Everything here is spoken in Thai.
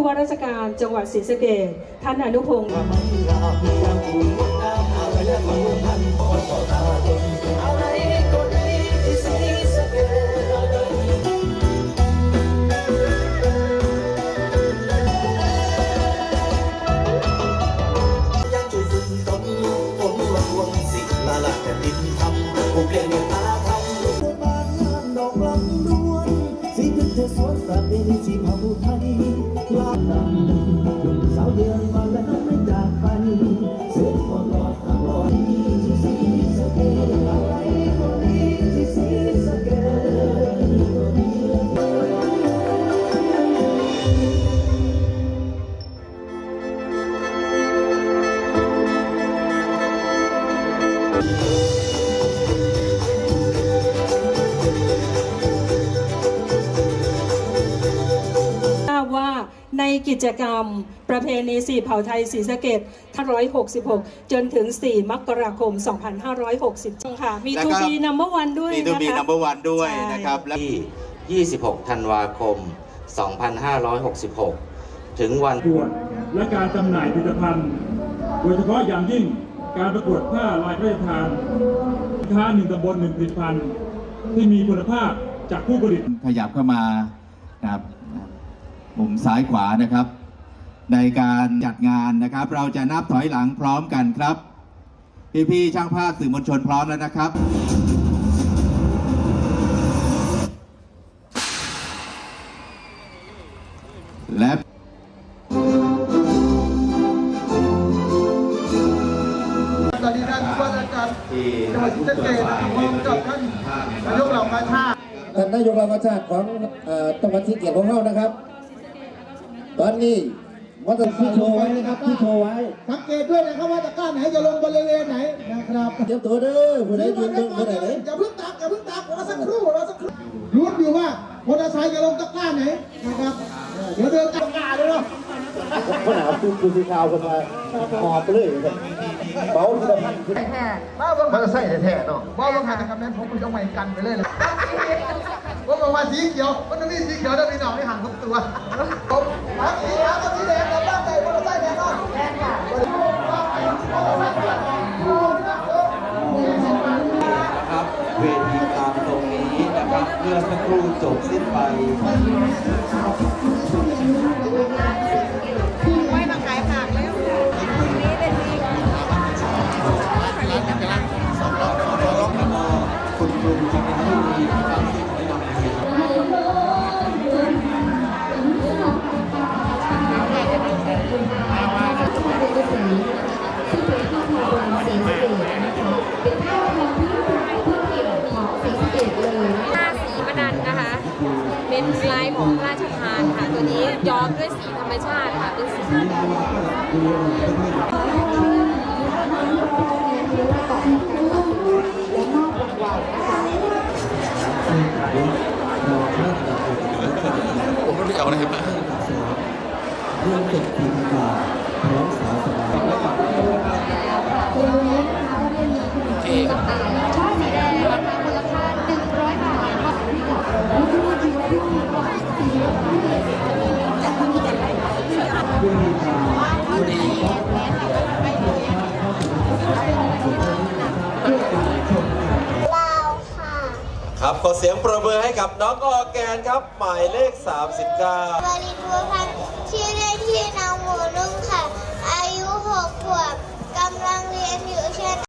ผู้ว่าราชการจังหวัดศรีสะเกษท่านอนุพงศ์ติด ในกิจกรรมประเพณีสี่เผ่าไทยศรีสะเกด566 จนถึง 4 มกราคม 2560 ค่ะ มีแล้วทูก็บีนัมเบอร์วันด้วยมีนะตูบีคะนัมเบอร์วันด้วยใช่นะครับและที่26 ธันวาคม 2566 ถึงวันประกวดและการจำหน่ายผลิตภัณฑ์ โดยเฉพาะอย่างยิ่งการประกวดผ้าลายพระราชทานสินค้าหนึ่งตำบลหนึ่งผลิตภัณฑ์ที่มีคุณภาพจากผู้ผลิตขยับเข้ามานะครับ มุมซ้ายขวานะครับ ในการจัดงานนะครับ เราจะนับถอยหลังพร้อมกันครับ พี่ๆช่างภาพสื่อมวลชนพร้อมแล้วนะครับและสวัสดีท่านผู้ว่าราชการจังหวัดศรีสะเกษนะครับพร้อมกับท่านนายกเหล่ากาชาติท่านนายกเหล่ากาชาติของเอ่อจังหวัดศรีสะเกษของเรานะครับ ตอนนี้วัตถุที่โชว์ไว้นะครับที่โชว์ไว้ สังเกตด้วยนะครับว่าตะกร้าไหนจะลงบริเวณไหนนะครับเตรียมตัวเด้อผู้ใดยืนเบิ่งผู้ใดเลยอย่าเพิ่งตักอย่าเพิ่งตักรอสักครู่รอสักครู่รู้อยู่ว่ามอเตอร์ไซค์จะลงตะกร้าไหนนะครับเออเดี๋ยวเดินตะกร้าด้วยเนาะคนหนาวคือคือสีขาวคนมาหอบไปเลยเบาทีละพันขึ้นถ้าเบิ่งมอเตอร์ไซค์แท้ๆเนาะว่าเบิ่งหันนะครับนั้นผมมันต้องไปกันไปเลยเลยว่าบอกว่าสีเขียวมันจะมีสีเขียวได้มีหน่อยไม่ห่างทุกตัวผม ทั้งสีขาวกับสีแดงกับบ้านใดมอเตอร์ไซค์แน่นอนแน่ค่ะนะครับเวทีตามตรงนี้นะครับเมื่อสักครู่จบสิ้นไปคุณครูจะเป็นผู้ดี ย้อมด้วยสีธรรมชาติค่ะเป็นสีช่อสีแดงราคามูลค่า100บาทครับนี่คือจิ๋วที่มีกว่าจากับขอเสียงประเมินให้กับน้องออแกนครับ หมายเลข 39วารินบัวพันธ์ชื่อเล่นชื่อน้องโมูนุ่งค่ะ อายุ6ขวบกำลังเรียนอยู่ชั้น